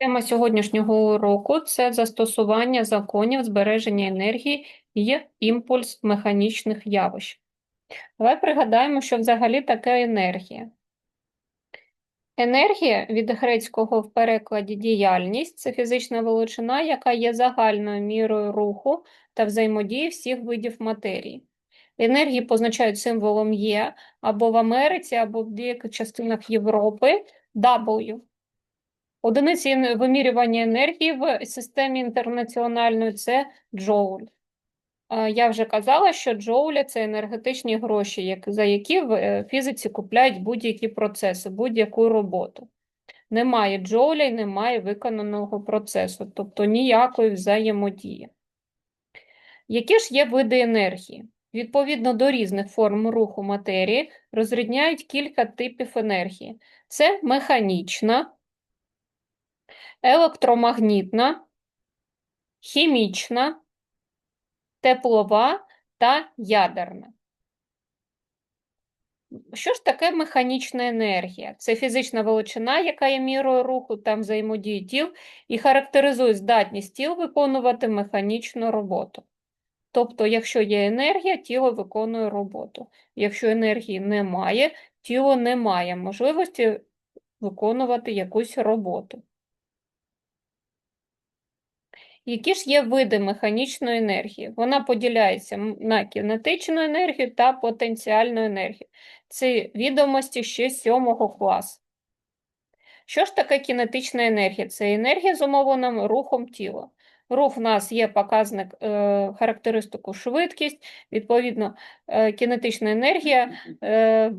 Тема сьогоднішнього уроку це застосування законів збереження енергії і імпульс механічних явищ. Давай пригадаємо, що взагалі таке енергія. Енергія від грецького в перекладі діяльність це фізична величина, яка є загальною мірою руху та взаємодії всіх видів матерії. Енергії позначають символом Є або в Америці, або в деяких частинах Європи W. Одиниці вимірювання енергії в системі інтернаціональної це джоуль. Я вже казала, що джоулі – це енергетичні гроші, за які в е, фізиці купляють будь-які процеси, будь-яку роботу. Немає джоулей, немає виконаного процесу, тобто ніякої взаємодії. Які ж є види енергії? Відповідно до різних форм руху матерії розрізняють кілька типів енергії. Це механічна, електромагнітна, хімічна, теплова та ядерна. Що ж таке механічна енергія? Це фізична величина, яка є мірою руху та взаємодії тіл і характеризує здатність тіл виконувати механічну роботу. Тобто, якщо є енергія, тіло виконує роботу. Якщо енергії немає, тіло не має можливості виконувати якусь роботу. Які ж є види механічної енергії? Вона поділяється на кінетичну енергію та потенціальну енергію. Це відомості ще з 7 класу. Що ж таке кінетична енергія? Це енергія зумовлена рухом тіла. Рух в нас є показник е, характеристику швидкість, відповідно, е, кінетична енергія е,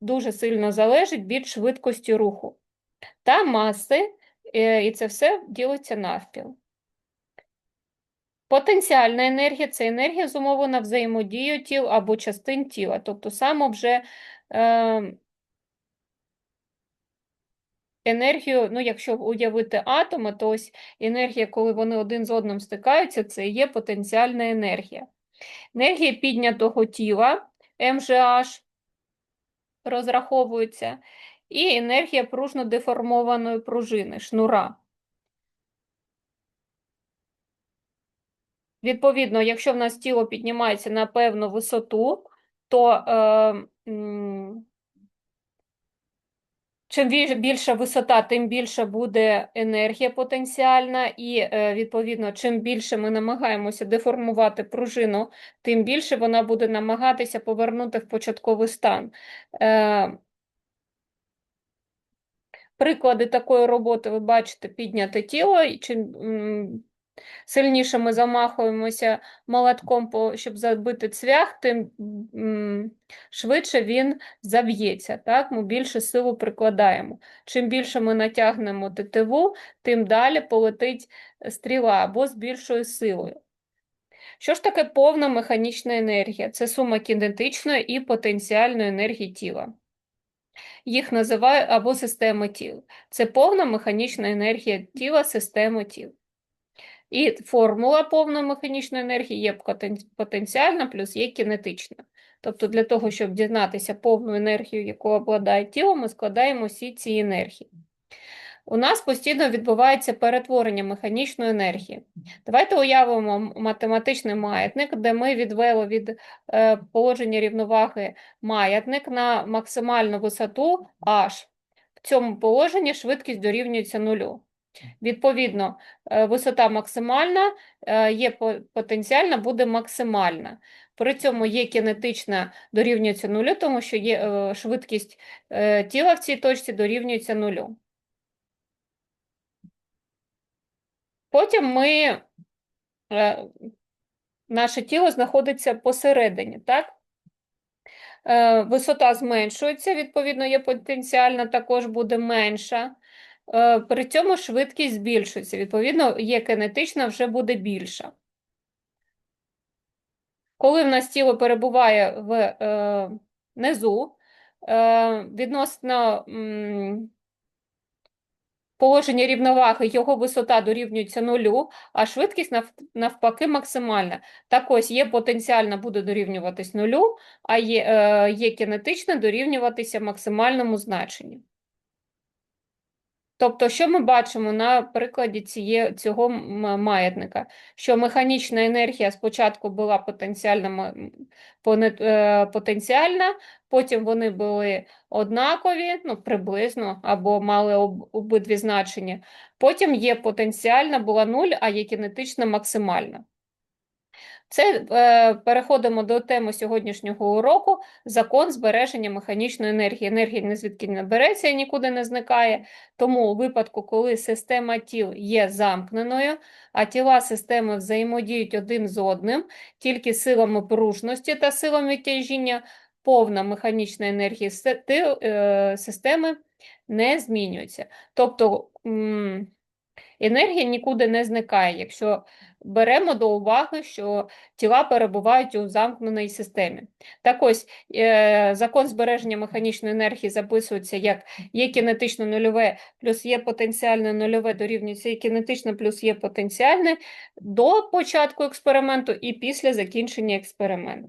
дуже сильно залежить від швидкості руху та маси, е, і це все ділиться навпіл. Потенціальна енергія це енергія зумовлена взаємодією тіл або частин тіла, тобто саме вже е, енергію, ну якщо уявити атоми, то ось енергія, коли вони один з одним стикаються, це є потенціальна енергія. Енергія піднятого тіла МЖH розраховується, і енергія пружно деформованої пружини, шнура. Відповідно, якщо в нас тіло піднімається на певну висоту, то е, чим більша висота, тим більша буде енергія потенціальна, і е, відповідно, чим більше ми намагаємося деформувати пружину, тим більше вона буде намагатися повернути в початковий стан. Е, Приклади такої роботи ви бачите підняте тіло, і чим сильніше ми замахуємося молотком, щоб забити цвях, тим швидше він заб'ється. Так? Ми більше силу прикладаємо. Чим більше ми натягнемо тетиву, тим далі полетить стріла або з більшою силою. Що ж таке повна механічна енергія? Це сума кінетичної і потенціальної енергії тіла. Їх називають або системи тіл. Це повна механічна енергія тіла системи тіл. І формула повної механічної енергії є потенціальна плюс є кінетична. Тобто для того, щоб дізнатися повну енергію, якою обладає тіло, ми складаємо всі ці енергії. У нас постійно відбувається перетворення механічної енергії. Давайте уявимо математичний маятник, де ми відвели від е, положення рівноваги маятник на максимальну висоту h. В цьому положенні швидкість дорівнюється нулю. Відповідно, е, висота максимальна, е, є потенціальна, буде максимальна. При цьому є кінетична дорівнюється нулю, тому що є е, швидкість тіла в цій точці дорівнюється нулю. Потім ми, наше тіло знаходиться посередині, так? Висота зменшується, відповідно, є потенціальна, також буде менша. Е, При цьому швидкість збільшується, відповідно, є кинетична, вже буде більша. Коли в нас тіло перебуває в е, низу, е, відносно м, положення рівноваги, його висота дорівнюється нулю, а швидкість нав- навпаки максимальна. Так ось є потенціальна буде дорівнюватись нулю, а є, е, є кінетична дорівнюватися максимальному значенню. Тобто, що ми бачимо на прикладі ціє, цього маятника? Що механічна енергія спочатку була потенціальна, е, потенціальна, потім вони були однакові, ну, приблизно, або мали об, обидві значення. Потім є потенціальна, була нуль, а є кінетична максимальна. Це е, переходимо до теми сьогоднішнього уроку закон збереження механічної енергії. Енергія ні звідки не береться і нікуди не зникає. Тому у випадку, коли система тіл є замкненою, а тіла системи взаємодіють один з одним, тільки силами пружності та силами тяжіння, повна механічна енергія е, системи не змінюється. Тобто енергія нікуди не зникає, якщо беремо до уваги, що тіла перебувають у замкненій системі. Так ось, е, закон збереження механічної енергії записується як є кінетично нульове плюс є потенціальне нульове дорівнюється є кінетично плюс є потенціальне до початку експерименту і після закінчення експерименту.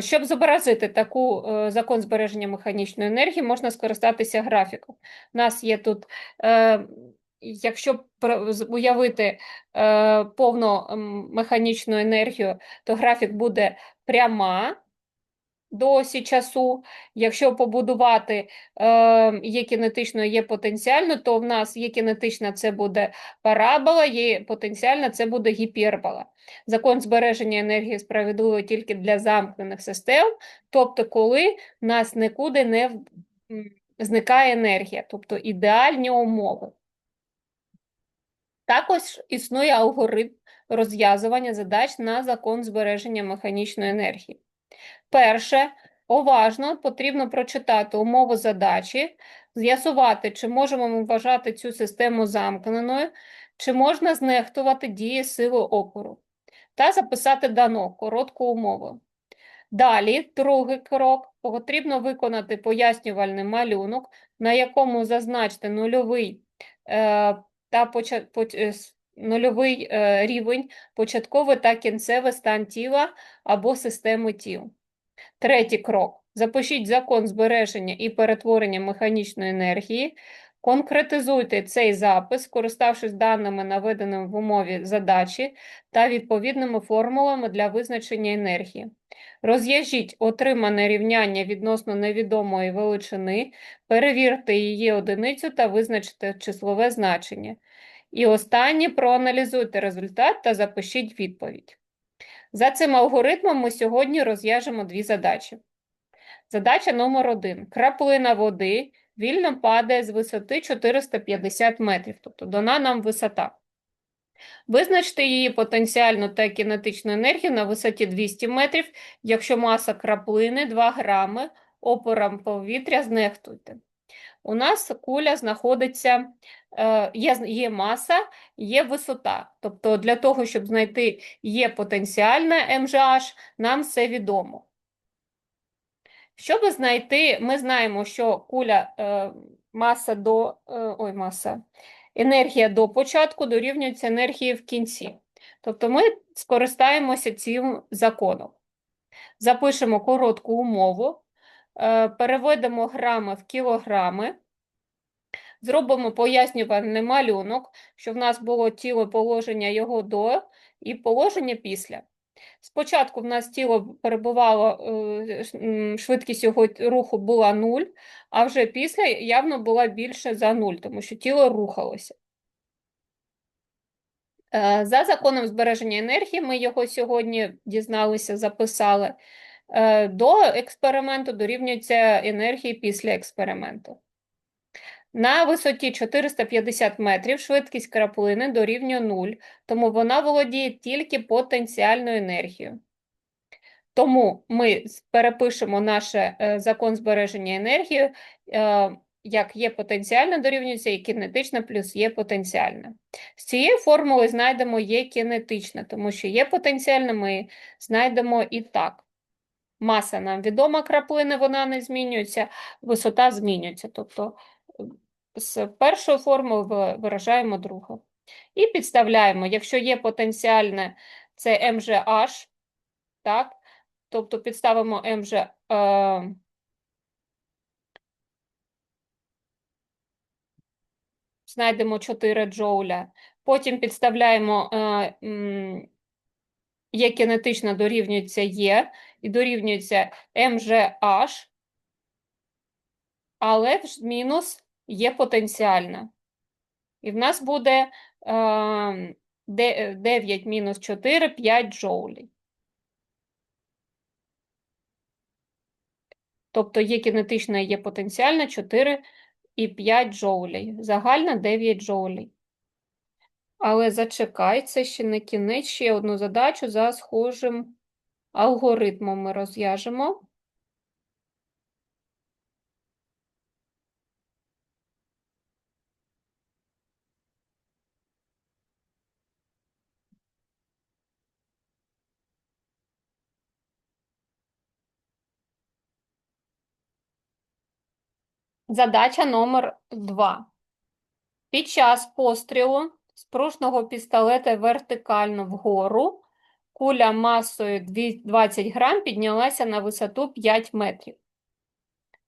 Щоб зобразити таку е, закон збереження механічної енергії, можна скористатися графіком. У нас є тут, е, якщо уявити е, повну механічну енергію, то графік буде пряма до осі часу. Якщо побудувати е, є кінетично, є потенціально, то в нас є кінетична, це буде парабола, є потенціальна, це буде гіпербола. Закон збереження енергії справедливий тільки для замкнених систем, тобто коли в нас нікуди не зникає енергія, тобто ідеальні умови. Також існує алгоритм розв'язування задач на закон збереження механічної енергії. Перше, уважно потрібно прочитати умову задачі, з'ясувати, чи можемо ми вважати цю систему замкненою, чи можна знехтувати дії сили опору, та записати дано коротку умову. Далі, другий крок, потрібно виконати пояснювальний малюнок, на якому зазначте нульовий, е, та поча- поч- е, нульовий е, рівень, початковий та кінцевий стан тіла або системи тіл. Третій крок. Запишіть закон збереження і перетворення механічної енергії. Конкретизуйте цей запис, скориставшись даними, наведеними в умові задачі та відповідними формулами для визначення енергії. Розв'яжіть отримане рівняння відносно невідомої величини, перевірте її одиницю та визначте числове значення. І останнє проаналізуйте результат та запишіть відповідь. За цим алгоритмом ми сьогодні розв'яжемо дві задачі. Задача номер один. Краплина води вільно падає з висоти 450 метрів, тобто дана нам висота. Визначте її потенціальну та кінетичну енергію на висоті 200 метрів, якщо маса краплини 2 грами, опором повітря знехтуйте. У нас куля знаходиться, е, є, є маса, є висота. Тобто для того, щоб знайти є потенціальне МЖH, нам це відомо. Щоб знайти, ми знаємо, що куля е, маса до е, ой, маса, енергія до початку дорівнюється енергії в кінці. Тобто ми скористаємося цим законом. Запишемо коротку умову, переведемо грами в кілограми, зробимо пояснювальний малюнок, що в нас було тіло положення його до і положення після. Спочатку в нас тіло перебувало, е, швидкість його руху була 0, а вже після явно була більше за 0, тому що тіло рухалося. Е, За законом збереження енергії, ми його сьогодні дізналися, записали, е, до експерименту дорівнюється енергії після експерименту. На висоті 450 метрів швидкість краплини дорівнює 0, тому вона володіє тільки потенціальною енергією. Тому ми перепишемо наш е, закон збереження енергії, е, як є потенціальна дорівнюється і кінетична плюс є потенціальна. З цієї формули знайдемо є кінетична, тому що є потенціальна, ми знайдемо і так. Маса нам відома краплини, вона не змінюється, висота змінюється. Тобто е, з першої формули ви- виражаємо другу. І підставляємо, якщо є потенціальне, це МЖH, так, тобто підставимо МЖ. Е, знайдемо 4 джоуля. Потім підставляємо е, м, Є кинетична дорівнюється Є і дорівнюється МЖH, але ж мінус є потенціальна. І в нас буде е, 9 мінус 4, 5 джоулей. Тобто є кинетична і є потенціальна 4 і 5 джоулей. Загальна 9 джоулей. Але зачекай, це ще не кінець, ще одну задачу за схожим алгоритмом ми розв'яжемо. Задача номер 2. Під час пострілу з пружного пістолета вертикально вгору куля масою 20 грам піднялася на висоту 5 метрів.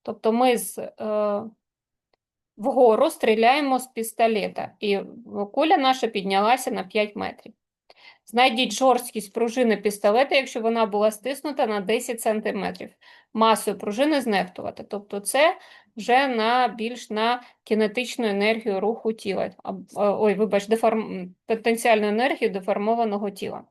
Тобто ми з, е, вгору стріляємо з пістолета, і куля наша піднялася на 5 метрів. Знайдіть жорсткість пружини пістолета, якщо вона була стиснута на 10 сантиметрів. Масою пружини знехтувати. Тобто це вже на більш на кінетичну енергію руху тіла. Е, Ой, вибач, деформ... потенціальну енергію деформованого тіла.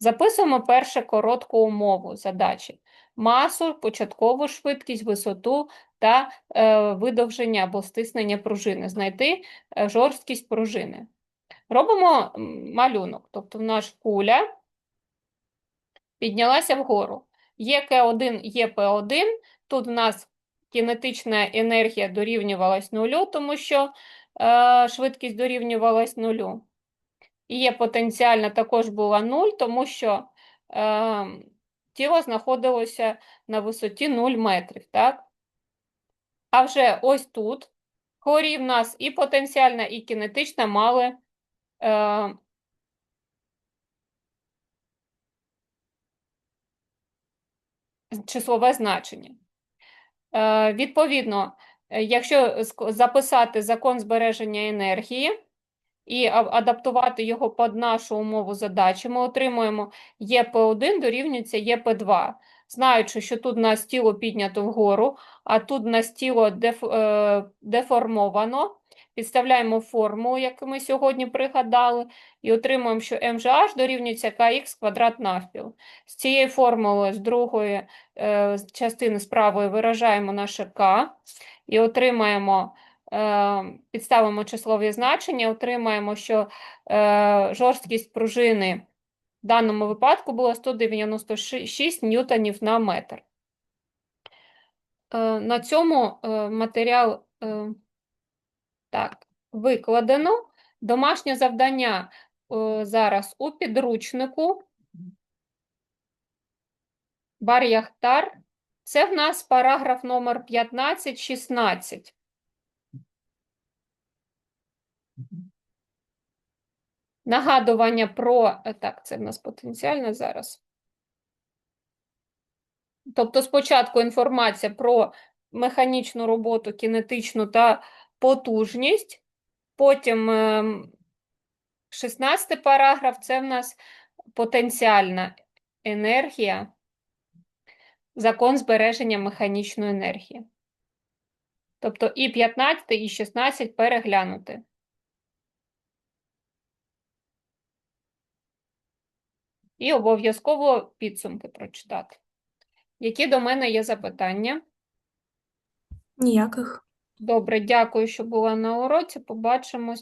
Записуємо перше коротку умову задачі. Масу, початкову швидкість, висоту та е, видовження або стиснення пружини. Знайти е, жорсткість пружини. Робимо малюнок, тобто в наш куля піднялася вгору. Є К1, є П1. Тут в нас кінетична енергія дорівнювалась нулю, тому що е, швидкість дорівнювалась нулю. І є потенціальна також була 0, тому що е, тіло знаходилося на висоті 0 метрів. Так? А вже ось тут хорі в нас і потенціальна, і кінетична мали е, числове значення. Е, відповідно, е, якщо записати закон збереження енергії і адаптувати його під нашу умову задачі, ми отримуємо ЄП1 дорівнюється ЄП2. Знаючи, що тут нас тіло піднято вгору, а тут нас тіло деф, е, деформовано, підставляємо формулу, яку ми сьогодні пригадали, і отримуємо, що МЖH дорівнюється КХ квадрат навпіл. З цієї формули, з другої е, частини з виражаємо наше К і отримаємо, е, підставимо числові значення, отримаємо, що е, жорсткість пружини в даному випадку була 196 ньютонів на метр. Е, На цьому матеріал так, викладено. Домашнє завдання е, зараз у підручнику. Бар-Яхтар. Це в нас параграф номер 15-16. Нагадування про. е, Так, це в нас потенціально зараз. Тобто, спочатку інформація про механічну роботу, кінетичну та потужність. Потім ем, 16 параграф це в нас потенціальна енергія, закон збереження механічної енергії. Тобто і 15, і 16 переглянути. І обов'язково підсумки прочитати. Які до мене є запитання? Ніяких. Добре, дякую, що була на уроці. Побачимось.